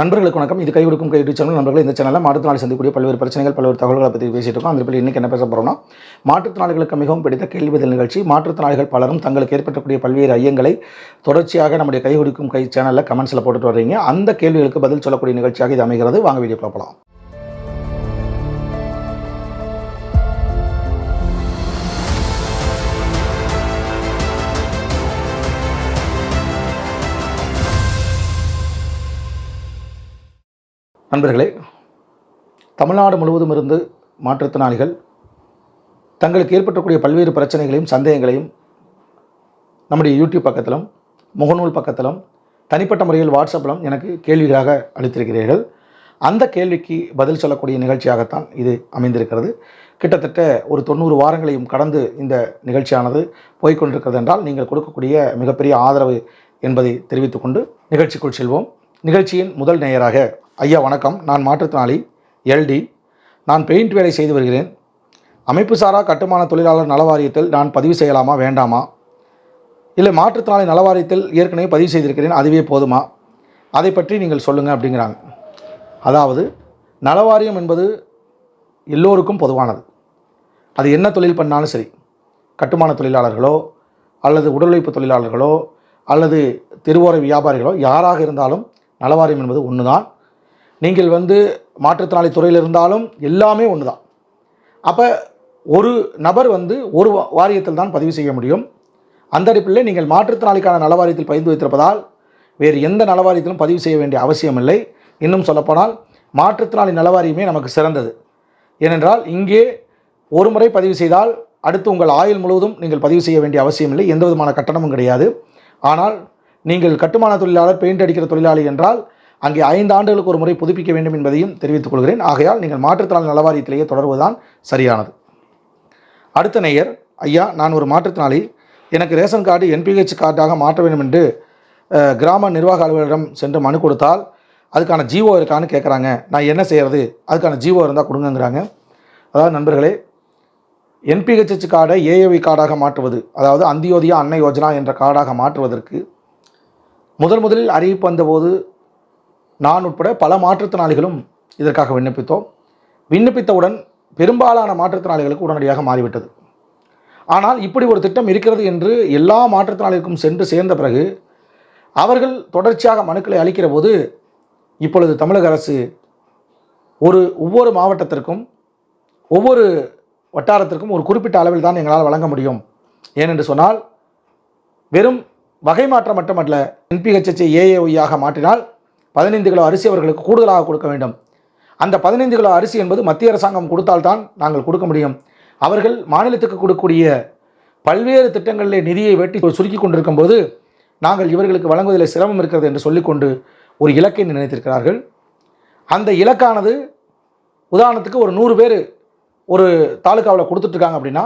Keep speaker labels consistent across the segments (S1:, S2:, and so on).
S1: நண்பர்களுக்கு வணக்கம். இது கை கொடுக்கும் கை சேனல். நண்பர்கள் இந்த சேனலில் மாற்றுத்திறனாளி சந்திக்கக்கூடிய பல்வேறு பிரச்சனைகள் பல்வேறு தகவல்களை பற்றி பேசிட்டு இருக்கோம். அந்த இன்றைக்கி என்ன பேச போகிறோம்னா மாற்றுத்திறனாளிகளுக்கு மிகவும் பிடித்த கேள்வி பதில் நிகழ்ச்சி. மாற்றுத்திறனாளிகள் பலரும் தங்களுக்கு ஏற்பட்டக்கூடிய பல்வேறு ஐயங்களை தொடர்ச்சியாக நம்முடைய கை கொடுக்கும் கை சேனலில் கமெண்ட்ஸில் போட்டுட்டு வர்றீங்க. அந்த கேள்விகளுக்கு பதில் சொல்லக்கூடிய நிகழ்ச்சியாக இது அமைகிறது. வாங்க வீடியோ பார்க்கலாம் நண்பர்களே தமிழ்நாடு முழுவதும் இருந்து மாற்றுத்திறனாளிகள் தங்களுக்கு ஏற்பட்டக்கூடிய பல்வேறு பிரச்சனைகளையும் சந்தேகங்களையும் நம்முடைய யூடியூப் பக்கத்திலும் முகநூல் பக்கத்திலும் தனிப்பட்ட முறையில் வாட்ஸ்அப்பிலும் எனக்கு கேள்விகளாக அளித்திருக்கிறீர்கள். அந்த கேள்விக்கு பதில் சொல்லக்கூடிய நிகழ்ச்சியாகத்தான் இது அமைந்திருக்கிறது. கிட்டத்தட்ட ஒரு தொண்ணூறு வாரங்களையும் கடந்து இந்த நிகழ்ச்சியானது போய்கொண்டிருக்கிறது என்றால் நீங்கள் கொடுக்கக்கூடிய மிகப்பெரிய ஆதரவு என்பதை தெரிவித்துக்கொண்டு நிகழ்ச்சிக்குள் செல்வோம். நிகழ்ச்சியின் முதல் நேயராக ஐயா வணக்கம். நான் மாற்றுத்திறனாளி எல்டி நான் பெயிண்ட் வேலை செய்து வருகிறேன். அமைப்பு சாரா கட்டுமான தொழிலாளர் நலவாரியத்தில் நான் பதிவு செய்யலாமா வேண்டாமா? இல்லை மாற்றுத்திறனாளி நலவாரியத்தில் ஏற்கனவே பதிவு செய்திருக்கிறேன் அதுவே போதுமா? அதை பற்றி நீங்கள் சொல்லுங்கள் அப்படிங்கிறாங்க. அதாவது நலவாரியம் என்பது எல்லோருக்கும் பொதுவானது. அது என்ன தொழில் பண்ணாலும் சரி கட்டுமான தொழிலாளர்களோ அல்லது உடல் உழைப்பு தொழிலாளர்களோ அல்லது தெருவோர வியாபாரிகளோ யாராக இருந்தாலும் நலவாரியம் என்பது ஒன்று தான் நீங்கள் வந்து மாற்றுத்திறனாளி துறையில் இருந்தாலும் எல்லாமே ஒன்று தான் அப்போ ஒரு நபர் வந்து ஒரு வா- வாரியத்தில் தான் பதிவு செய்ய முடியும். அந்த அடிப்படையில் நீங்கள் மாற்றுத்திறனாளிக்கான நலவாரியத்தில் பதிவு வைத்திருப்பதால் வேறு எந்த நலவாரியத்திலும் பதிவு செய்ய வேண்டிய அவசியமில்லை. இன்னும் சொல்லப்போனால் மாற்றுத்திறனாளி நலவாரியமே நமக்கு சிறந்தது. ஏனென்றால் இங்கே ஒரு முறை பதிவு செய்தால் அடுத்து உங்கள் ஆயுள் முழுவதும் நீங்கள் பதிவு செய்ய வேண்டிய அவசியமில்லை. எந்த விதமான கட்டணமும் கிடையாது. ஆனால் நீங்கள் கட்டுமான தொழிலாளர் பெயிண்ட் அடிக்கிற தொழிலாளி என்றால் அங்கே ஐந்து ஆண்டுகளுக்கு ஒரு முறை புதுப்பிக்க வேண்டும் என்பதையும் தெரிவித்துக் கொள்கிறேன். ஆகையால் நீங்கள் மாற்றுத்திறனாளி நலவாரியத்திலேயே தொடர்வதுதான் சரியானது. அடுத்த நேயர் ஐயா நான் ஒரு மாற்றுத்திறனாளி. எனக்கு ரேஷன் கார்டு என்பிஹெச் கார்டாக மாற்ற வேண்டும் என்று கிராம நிர்வாக அலுவலரிடம் சென்று மனு கொடுத்தால் அதுக்கான ஜீவோ இருக்கான்னு கேட்குறாங்க நான் என்ன செய்கிறது அதுக்கான ஜீவோ இருந்தால் கொடுங்கங்கிறாங்க. அதாவது நண்பர்களே என்பிஹெச்ஹெச் கார்டை ஏஏவி கார்டாக மாற்றுவது அதாவது அந்தியோதயா அன்னை யோஜனா என்ற கார்டாக மாற்றுவதற்கு முதன் முதலில் அறிவிப்பு வந்தபோது நான் உட்பட பல மாற்றுத்திறனாளிகளும் இதற்காக விண்ணப்பித்தோம். விண்ணப்பித்தவுடன் பெரும்பாலான மாற்றுத்திறனாளிகளுக்கு உடனடியாக மாறிவிட்டது. ஆனால் இப்படி ஒரு திட்டம் இருக்கிறது என்று எல்லா மாற்றுத்திறனாளிகளுக்கும் சென்று சேர்ந்த பிறகு அவர்கள் தொடர்ச்சியாக மனுக்களை அளிக்கிற போது இப்பொழுது தமிழக அரசு ஒரு ஒவ்வொரு மாவட்டத்திற்கும் ஒவ்வொரு வட்டாரத்திற்கும் ஒரு குறிப்பிட்ட அளவில் தான் எங்களால் வழங்க முடியும். ஏனென்று சொன்னால் வெறும் வகை மாற்றம் மட்டுமல்ல என்பிஹெச்எச்ஐ ஏஏஒய்யாக மாற்றினால் பதினைந்து கிலோ அரிசி அவர்களுக்கு கூடுதலாக கொடுக்க வேண்டும். அந்த பதினைந்து கிலோ அரிசி என்பது மத்திய அரசாங்கம் கொடுத்தால்தான் நாங்கள் கொடுக்க முடியும். அவர்கள் மாநிலத்துக்கு கொடுக்கக்கூடிய பல்வேறு திட்டங்களிலே நிதியை வெட்டி சுருக்கி கொண்டிருக்கும் போது நாங்கள் இவர்களுக்கு வழங்குவதில் சிரமம் இருக்கிறது என்று சொல்லிக்கொண்டு ஒரு இலக்கை நிர்ணயித்திருக்கிறார்கள். அந்த இலக்கானது உதாரணத்துக்கு ஒரு நூறு பேர் ஒரு தாலுக்காவில் கொடுத்துட்ருக்காங்க அப்படின்னா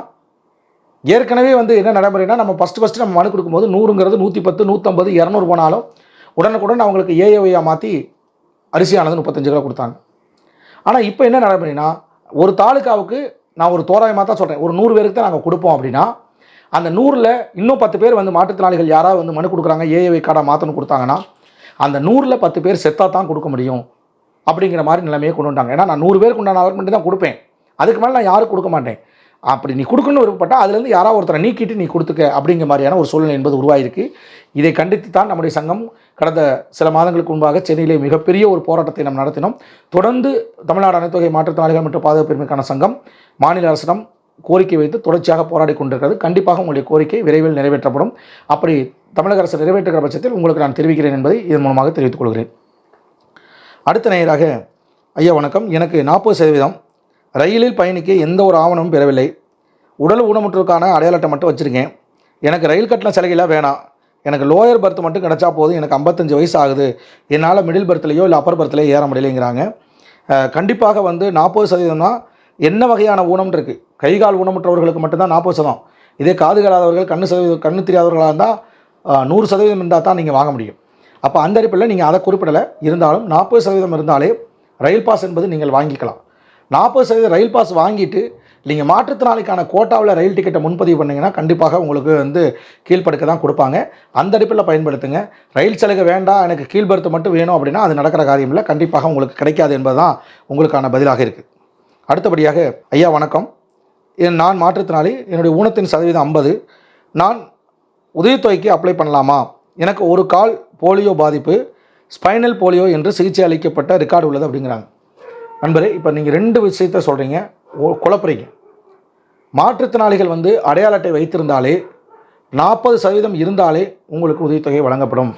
S1: ஏற்கனவே வந்து என்ன நடைமுறைனா நம்ம ஃபஸ்ட்டு ஃபஸ்ட்டு நம்ம மனு கொடுக்கும்போது நூறுங்கிறது நூற்றி பத்து நூற்றம்பது இரநூறு போனாலும் உடனுக்குடன் அவங்களுக்கு ஏஏஒய்யாக மாற்றி அரிசியானது முப்பத்தஞ்சு கிலோ கொடுத்தாங்க. ஆனால் இப்போ என்ன நடைமுறைனா ஒரு தாலுக்காவுக்கு நான் ஒரு தோராயமாக தான் சொல்கிறேன் ஒரு நூறு பேருக்கு தான் நாங்கள் கொடுப்போம் அப்படின்னா அந்த நூறில் இன்னும் பத்து பேர் வந்து மாற்றுத்திறனாளிகள் யாராவது வந்து மனு கொடுக்குறாங்க ஏஏஒய் கார்டை மாற்றணும் கொடுத்தாங்கன்னா அந்த நூறில் பத்து பேர் செத்தா தான் கொடுக்க முடியும் அப்படிங்கிற மாதிரி நிலைமையை கொண்டு வந்தாங்க. ஏன்னா நான் நூறு பேருக்கு உண்டான அலாட்மெண்ட் தான் கொடுப்பேன். அதுக்கு மேலே நான் யாரும் கொடுக்க மாட்டேன். அப்படி நீ கொடுக்கணும்னு விருப்பப்பட்டால் அதுலேருந்து யாராவது ஒருத்தரை நீக்கிட்டு நீ கொடுத்துக்க அப்படிங்கிற மாதிரியான ஒரு சூழ்நிலை என்பது உருவாயிருக்கு. இதை கண்டித்து தான் நம்முடைய சங்கம் கடந்த சில மாதங்களுக்கு முன்பாக சென்னையிலே மிகப்பெரிய ஒரு போராட்டத்தை நாம் நடத்தினோம். தொடர்ந்து தமிழ்நாடு அனைத்துவகை மாற்றுத்திறனாளிகள் மற்றும் பாதுகாப்பு பெருமைக்கான சங்கம் மாநில அரசிடம் கோரிக்கை வைத்து தொடர்ச்சியாக போராடி கொண்டிருக்கிறது. கண்டிப்பாக உங்களுடைய கோரிக்கை விரைவில் நிறைவேற்றப்படும். அப்படி தமிழக அரசு நிறைவேற்றுகிற பட்சத்தில் உங்களுக்கு நான் தெரிவிக்கிறேன் என்பதை இதன் மூலமாக தெரிவித்துக் கொள்கிறேன். அடுத்த நேயராக ஐயா வணக்கம். எனக்கு நாற்பது சதவீதம் ரயிலில் பயணிக்க எந்த ஒரு ஆவணமும் பெறவில்லை. உடல் ஊனமுற்றோருக்கான அடையாள அட்டை மட்டும் வச்சுருக்கேன். எனக்கு ரயில் கட்டண சலுகைலாம் வேணாம். எனக்கு லோயர் பர்த் மட்டும் கிடச்சா போதும். எனக்கு ஐம்பத்தஞ்சு வயசு ஆகுது. என்னால் மிடில் பர்த்லேயோ இல்லை அப்பர் பர்த்லேயோ ஏற முடியலைங்கிறாங்க. கண்டிப்பாக வந்து நாற்பது சதவீதம்னா என்ன வகையான ஊனம் இருக்குது கை கால் ஊனமுற்றவர்களுக்கு மட்டும்தான் நாற்பது சதம் இதே காது கேளாதவர்கள் கண்ணு சதவீதம் கண்ணு தெரியாதவர்களாக இருந்தால் நூறு சதவீதம் இருந்தால் தான் நீங்கள் வாங்க முடியும். அப்போ அந்த அடிப்படையில் நீங்கள் அதை குறிப்பிடலை. இருந்தாலும் நாற்பது சதவீதம் இருந்தாலே ரயில் பாஸ் என்பது நீங்கள் வாங்கிக்கலாம். நாற்பது சதவீதம் ரயில் பாஸ் வாங்கிட்டு நீங்கள் மாற்றுத்திறனாளிக்கான கோட்டாவில் ரயில் டிக்கெட்டை முன்பதிவு பண்ணிங்கன்னா கண்டிப்பாக உங்களுக்கு வந்து கீழ்ப்படுக்க தான் கொடுப்பாங்க. அந்த அடிப்பில் பயன்படுத்துங்க. ரயில் சலுகை வேண்டாம் எனக்கு கீழ்படுத்த மட்டும் வேணும் அப்படின்னா அது நடக்கிற காரியம் இல்லை. கண்டிப்பாக உங்களுக்கு கிடைக்காது என்பதுதான் உங்களுக்கான பதிலாக இருக்குது அடுத்தபடியாக ஐயா வணக்கம். என் நான் மாற்றுத்திறனாளி. என்னுடைய ஊனத்தின் சதவீதம் ஐம்பது. நான் உதவித்தொகைக்கு அப்ளை பண்ணலாமா? எனக்கு ஒரு கால் போலியோ பாதிப்பு ஸ்பைனல் போலியோ என்று சிகிச்சை அளிக்கப்பட்ட ரெக்கார்டு உள்ளது அப்படிங்கிறாங்க. நண்பரே இப்போ நீங்கள் ரெண்டு விஷயத்த சொல்கிறீங்க குழப்புறீங்க. மாற்றுத்திறனாளிகள் வந்து அடையாள அட்டை வைத்திருந்தாலே நாற்பது சதவீதம் இருந்தாலே உங்களுக்கு உதவித்தொகை வழங்கப்படும்.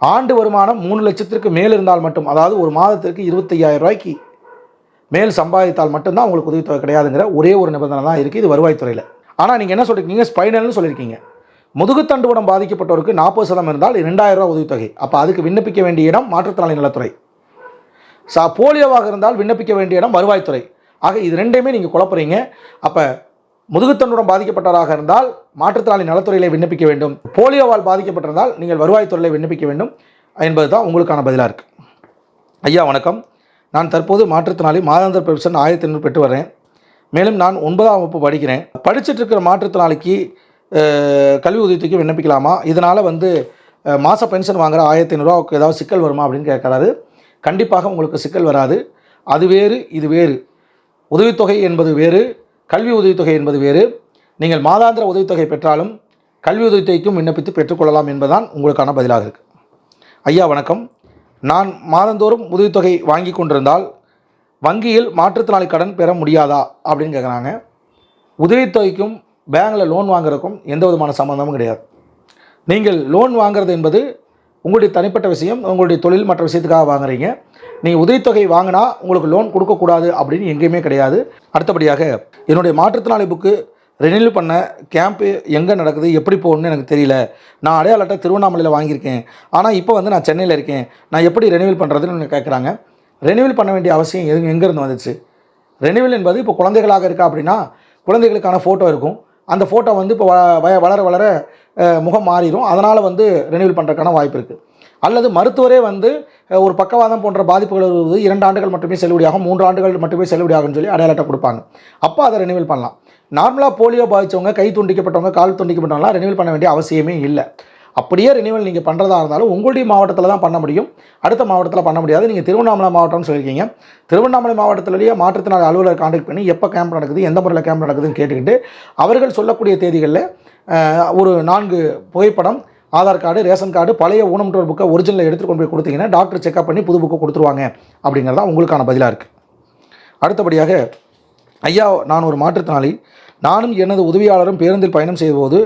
S1: ஆண்டு வருமானம் மூணு லட்சத்திற்கு மேல் இருந்தால் மட்டும் அதாவது ஒரு மாதத்திற்கு இருபத்தையாயிரம் ரூபாய்க்கு மேல் சம்பாதித்தால் மட்டும்தான் உங்களுக்கு உதவித்தொகை கிடையாதுங்கிற ஒரே ஒரு நிபந்தனை தான் இருக்குது இது வருவாய்த்துறையில் ஆனால் நீங்கள் என்ன சொல்லியிருக்கீங்க ஸ்பைனல்னு சொல்லியிருக்கீங்க முதுகுத்தண்டுவடம் பாதிக்கப்பட்டவருக்கு நாற்பது சதம் இருந்தால் ரெண்டாயிரம் ரூபா உதவித்தொகை. அப்போ அதுக்கு விண்ணப்பிக்க வேண்டிய இடம் மாற்றுத்திறனாளி நலத்துறை. சா போலியோவாக இருந்தால் விண்ணப்பிக்க வேண்டிய இடம் வருவாய்த்துறை. ஆக இது ரெண்டையுமே நீங்கள் குழப்புறீங்க. அப்போ முதுகுத்தண்டுடன் பாதிக்கப்பட்டவராக இருந்தால் மாற்றுத்திறனாளி நலத்துறையிலே விண்ணப்பிக்க வேண்டும். போலியோவால் பாதிக்கப்பட்டிருந்தால் நீங்கள் வருவாய்த்துறையில் விண்ணப்பிக்க வேண்டும் என்பது தான் உங்களுக்கான பதிலாக இருக்குது ஐயா வணக்கம். நான் தற்போது மாற்றுத்திறனாளி மாதாந்திர பெர்சன் ஆயிரத்தி ஐநூறு பெற்று வரேன் மேலும் நான் ஒன்பதாம் வகுப்பு படிக்கிறேன். படிச்சுட்டு இருக்கிற மாற்றுத்திறனாளிக்கு கல்வி உதவித்தொகைக்கு விண்ணப்பிக்கலாமா? இதனால் வந்து மாத பென்ஷன் வாங்குகிற ஆயிரத்தி ஐநூறுரூவாவுக்கு ஏதாவது சிக்கல் வருமா அப்படின்னு கேட்குறாரு. கண்டிப்பாக உங்களுக்கு சிக்கல் வராது. அது வேறு இது வேறு. உதவித்தொகை என்பது வேறு கல்வி உதவித்தொகை என்பது வேறு. நீங்கள் மாதாந்திர உதவித்தொகை பெற்றாலும் கல்வி உதவித்தொகைக்கும் விண்ணப்பித்து பெற்றுக்கொள்ளலாம் என்பதுதான் உங்களுக்கான பதிலாக இருக்குது ஐயா வணக்கம். நான் மாதந்தோறும் உதவித்தொகை வாங்கி கொண்டிருந்தால் வங்கியில் மாற்றுத்திறனாளி கடன் பெற முடியாதா அப்படின்னு கேட்குறாங்க உதவித்தொகைக்கும் பேங்கில் லோன் வாங்குறதுக்கும் எந்த விதமான சம்மந்தமும் கிடையாது. நீங்கள் லோன் வாங்குறது என்பது உங்களுடைய தனிப்பட்ட விஷயம் உங்களுடைய தொழில் மற்ற விஷயத்துக்காக வாங்குறீங்க. நீங்கள் உதவித்தொகை வாங்கினா உங்களுக்கு லோன் கொடுக்கக்கூடாது அப்படின்னு எங்கேயுமே கிடையாது. அடுத்தபடியாக என்னுடைய மாற்றுத்திறனாளி புக்கு ரெனியூல் பண்ண கேம்ப்பு எங்கே நடக்குது எப்படி போகணும்னு எனக்கு தெரியல. நான் அடையாள அட்டை திருவண்ணாமலையில் வாங்கியிருக்கேன். ஆனால் இப்போ வந்து நான் சென்னையில் இருக்கேன். நான் எப்படி ரெனியூல் பண்ணுறதுன்னு கேட்குறாங்க ரெனியூல் பண்ண வேண்டிய அவசியம் எது எங்கேருந்து வந்துச்சு? ரெனியூவல் என்பது இப்போ குழந்தைகளாக இருக்கா அப்படின்னா குழந்தைகளுக்கான ஃபோட்டோ இருக்கும். அந்த ஃபோட்டோ வந்து இப்போ வ- வளர வளர முகம் மாறிடும் அதனால் வந்து ரெனியூவல் பண்ணுறதுக்கான வாய்ப்பு இருக்குது அல்லது மருத்துவரே வந்து ஒரு பக்கவாதம் போன்ற பாதிப்புகள் வருவது இரண்டு ஆண்டுகள் மட்டுமே செல்லுபடியாகும் மூன்று ஆண்டுகள் மட்டுமே செல்லுபடியாகும்னு சொல்லி அடையாள கொடுப்பாங்க. அப்போ அதை ரெனியூவல் பண்ணலாம். நார்மலாக போலியோ பாதித்தவங்க கை துண்டிக்கப்பட்டவங்க கால் துண்டிக்கப்பட்டவங்களாம் ரினிவல் பண்ண வேண்டிய அவசியமே இல்லை. அப்படியே ரினிவல் நீங்கள் பண்ணுறதா இருந்தாலும் உங்களுடைய மாவட்டத்தில் தான் பண்ண முடியும். அடுத்த மாவட்டத்தில் பண்ண முடியாது. நீங்கள் திருவண்ணாமலை மாவட்டம்னு சொல்லியிருக்கீங்க. திருவண்ணாமலை மாவட்டத்திலேயே மாற்றுத்திறனாளி அலுவலர் கான்டாக்ட் பண்ணி எப்போ கேம்ப் நடக்குது எந்த முறையில் கேம்ப் நடக்குதுன்னு கேட்டுக்கிட்டு அவர்கள் சொல்லக்கூடிய தேதிகளில் ஒரு நான்கு புகைப்படம் ஆதார் கார்டு ரேஷன் கார்டு பழைய ஊனமுற்றோர் புக்கை ஒரிஜினல் எடுத்துகிட்டு கொண்டு போய் கொடுத்தீங்கன்னா டாக்டர் செக்அப் பண்ணி புது புக்கை கொடுத்துருவாங்க அப்படிங்கிறது தான் உங்களுக்கான பதிலாக இருக்குது அடுத்தபடியாக ஐயா நான் ஒரு மாற்றுத்திறனாளி. நானும் எனது உதவியாளரும் பேருந்தில் பயணம் செய்தபோது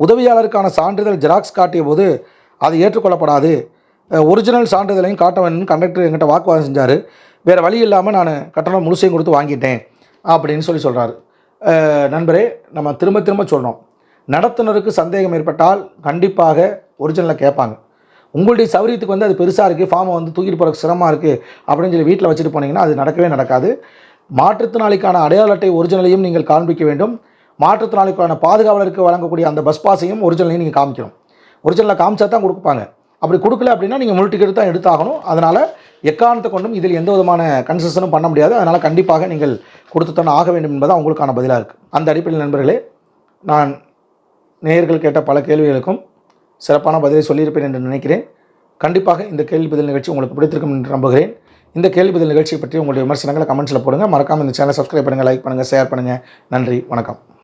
S1: உதவியாளருக்கான சான்றிதழ் ஜெராக்ஸ் காட்டிய போது அது ஏற்றுக்கொள்ளப்படாது. ஒரிஜினல் சான்றிதழையும் காட்ட வேணும்னு கண்டக்டர் என்கிட்ட வாக்குவாதம் செஞ்சார். வேறு வழி இல்லாமல் நான் கட்டணம் முழுசையும் கொடுத்து வாங்கிட்டேன் அப்படின்னு சொல்லி சொல்கிறாரு நண்பரே நம்ம திரும்ப திரும்ப சொல்கிறோம் நடத்துனருக்கு சந்தேகம் ஏற்பட்டால் கண்டிப்பாக ஒரிஜினலை கேட்பாங்க. உங்களுடைய சௌரியத்துக்கு வந்து அது பெருசாக இருக்குது ஃபார்மை வந்து தூக்கிட்டு போகிறக்கு சிரமமாக இருக்குது அப்படின்னு சொல்லி வீட்டில் வச்சுட்டு போனீங்கன்னா அது நடக்கவே நடக்காது. மாற்றுத்திறனாளிக்கான அடையாள அட்டை ஒரிஜினலையும் நீங்கள் காண்பிக்க வேண்டும். மாற்றுத்திறனாளிக்கான பாதுகாவலருக்கு வழங்கக்கூடிய அந்த பஸ் பாஸையும் ஒரிஜினலையும் நீங்கள் காமிக்கணும். ஒரிஜினலாக காமிச்சா தான் கொடுப்பாங்க. அப்படி கொடுக்கல அப்படின்னா நீங்கள் முழு டிக்கெட் தான் எடுத்தாகணும். அதனால் எக்காரணத்தை கொண்டும் இதில் எந்த விதமான கன்செஷனும் பண்ண முடியாது. அதனால் கண்டிப்பாக நீங்கள் கொடுத்து தானே ஆக வேண்டும் என்பது உங்களுக்கான பதிலாக இருக்குது அந்த அடிப்படையில் நண்பர்களே நான் நேயர்கள் கேட்ட பல கேள்விகளுக்கும் சிறப்பான பதிலை சொல்லியிருப்பேன் என்று நினைக்கிறேன். கண்டிப்பாக இந்த கேள்வி பதில் நிகழ்ச்சி உங்களுக்கு பிடித்திருக்கும் என்று நம்புகிறேன். இந்த கேள்வி பதில் நிகழ்ச்சியை பற்றி உங்களுடைய விமர்சனங்களை கமெண்ட்ஸில் போடுங்க. மறக்காமல் இந்த சேனலை சப்ஸ்கிரைப் பண்ணுங்கள் லைக் பண்ணுங்கள் ஷேர் பண்ணுங்கள் நன்றி வணக்கம்.